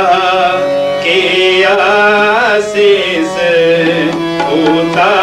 पूता माता की आशीष पूता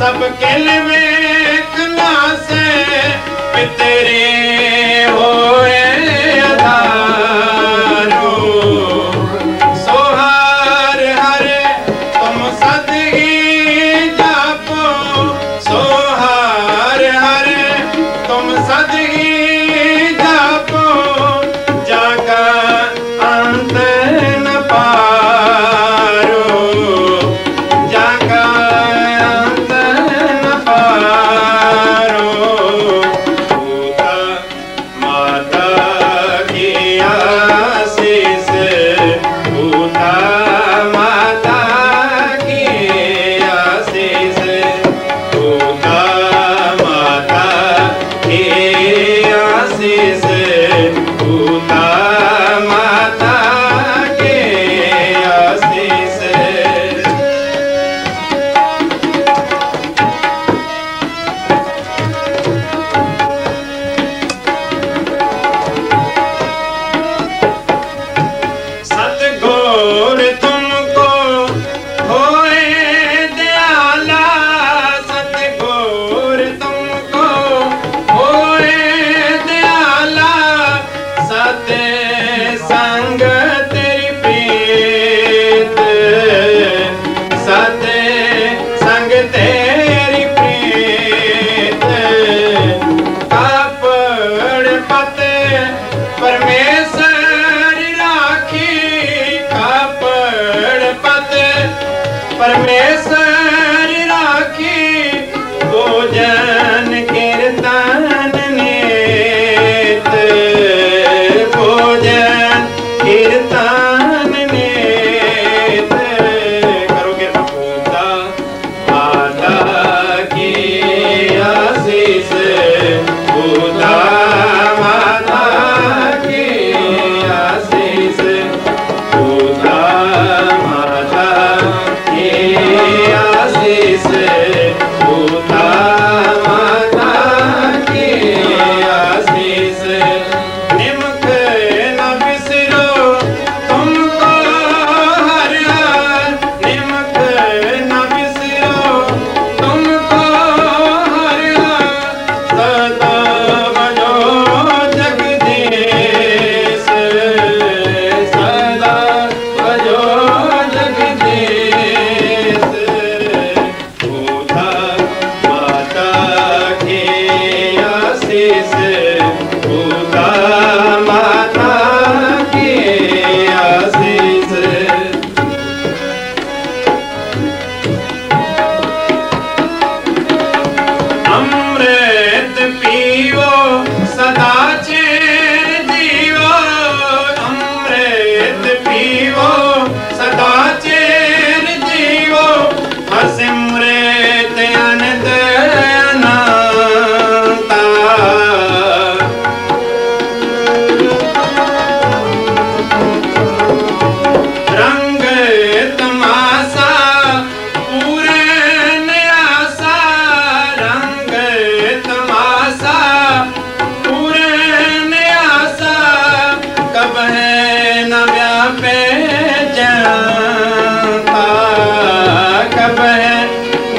ਸਭ ਕੇਲ ਵੇਖ ਨਾਸੇ ਪਿਤਰੇ ਹੋਏ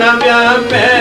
नव्या पे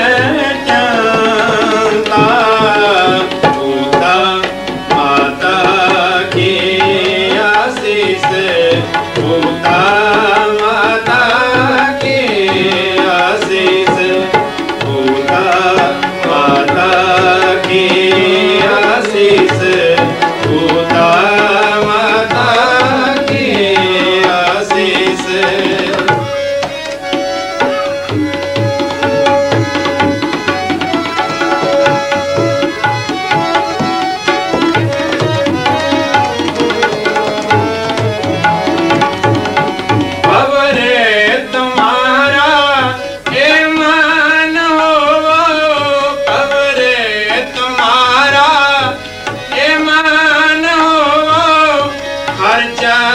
Charcha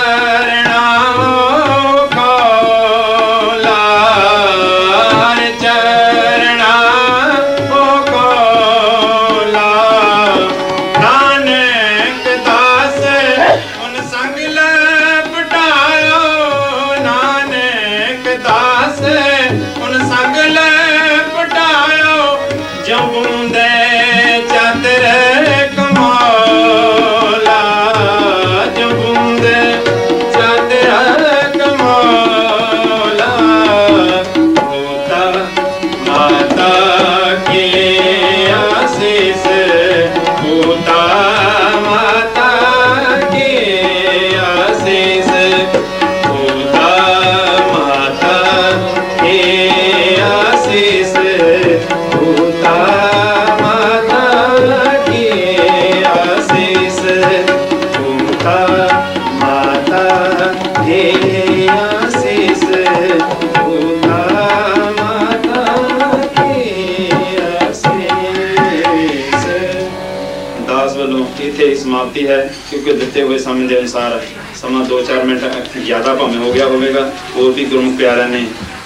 ਇੱਥੇ ਹੀ ਸਮਾਪਤੀ ਹੈ, ਕਿਉਂਕਿ ਦਿੱਤੇ ਹੋਏ ਸਮੇਂ ਦੇ ਅਨੁਸਾਰ ਸਮਾਂ 2-4 ਮਿੰਟ ਜ਼ਿਆਦਾ ਭਾਵੇਂ ਹੋ ਗਿਆ ਹੋਵੇਗਾ, ਹੋਰ ਵੀ ਗੁਰਮੁਖ ਪਿਆਰਿਆਂ ਨੇ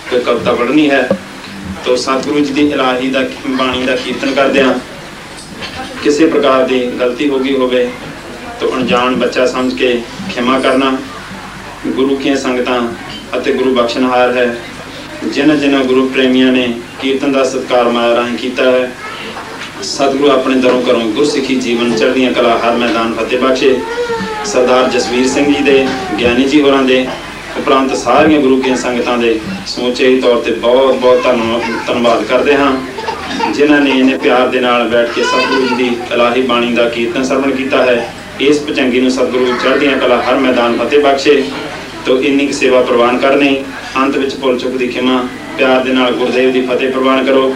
ਕੋਈ ਕਵਿਤਾ ਪੜ੍ਹਨੀ ਹੈ। ਤੋ ਸਤਿਗੁਰੂ ਜੀ ਦੀ ਇਲਾਹੀ ਦਾ, ਬਾਣੀ ਦਾ ਕੀਰਤਨ ਕਰਦਿਆਂ ਕਿਸੇ ਪ੍ਰਕਾਰ ਦੀ ਗਲਤੀ ਹੋ ਗਈ ਹੋਵੇ, ਤਾਂ ਅਣਜਾਣ ਬੱਚਾ ਸਮਝ ਕੇ ਖਿਮਾ ਕਰਨਾ, ਗੁਰੂ ਕੀ ਸੰਗਤਾਂ ਅਤੇ ਗੁਰੂ ਬਖਸ਼ਣਹਾਰ ਹੈ। ਜਿਨ੍ਹਾਂ ਜਿਨ੍ਹਾਂ ਗੁਰੂ ਪ੍ਰੇਮੀਆਂ ਨੇ ਕੀਰਤਨ ਦਾ ਸਤਿਕਾਰ ਮਾਇਆ ਰਾਹੀਂ ਕੀਤਾ ਹੈ ਸਤਿਗੁਰੂ ਆਪਣੇ ਦਰੋਂ ਕਰੋ ਗੁਰਸਿੱਖੀ ਜੀਵਨ ਚੜ੍ਹਦੀਆਂ ਕਲਾ ਹਰ ਮੈਦਾਨ ਫਤਿਹ ਬਖਸ਼ੇ। ਸਰਦਾਰ ਜਸਵੀਰ ਸਿੰਘ ਜੀ ਦੇ, ਗਿਆਨੀ ਜੀ ਹੋਰਾਂ ਦੇ, ਉਪਰੰਤ ਸਾਰੀਆਂ ਗੁਰੂ ਕੀਆਂ ਸੰਗਤਾਂ ਦੇ ਸਮੁੱਚੇ ਹੀ ਤੌਰ ਤੇ ਬਹੁਤ ਬਹੁਤ ਧੰਨਵਾਦ ਧੰਨਵਾਦ ਕਰਦੇ ਹਾਂ। ਜਿਨ੍ਹਾਂ ਨੇ ਇਹਨੇ ਪਿਆਰ ਦੇ ਨਾਲ ਬੈਠ ਕੇ ਸਤਿਗੁਰੂ ਜੀ ਦੀ ਇਲਾਹੀ ਬਾਣੀ ਦਾ ਕੀਰਤਨ ਸਰਵਣ ਕੀਤਾ ਹੈ। ਇਸ ਪਚੰਗੀ ਨੂੰ ਸਤਿਗੁਰੂ ਚੜ੍ਹਦੀਆਂ ਕਲਾ ਹਰ ਮੈਦਾਨ ਫਤਿਹ ਬਖਸ਼ੇ। ਤੋ ਇੰਨੀ ਕੁ ਸੇਵਾ ਪ੍ਰਵਾਨ ਕਰਨੀ, ਅੰਤ ਵਿੱਚ ਭੁੱਲ ਚੁੱਕ ਦੀ ਖਿਮਾ, ਪਿਆਰ ਦੇ ਨਾਲ ਗੁਰਦੇਵ ਦੀ ਫਤਿਹ ਪ੍ਰਵਾਨ ਕਰੋ।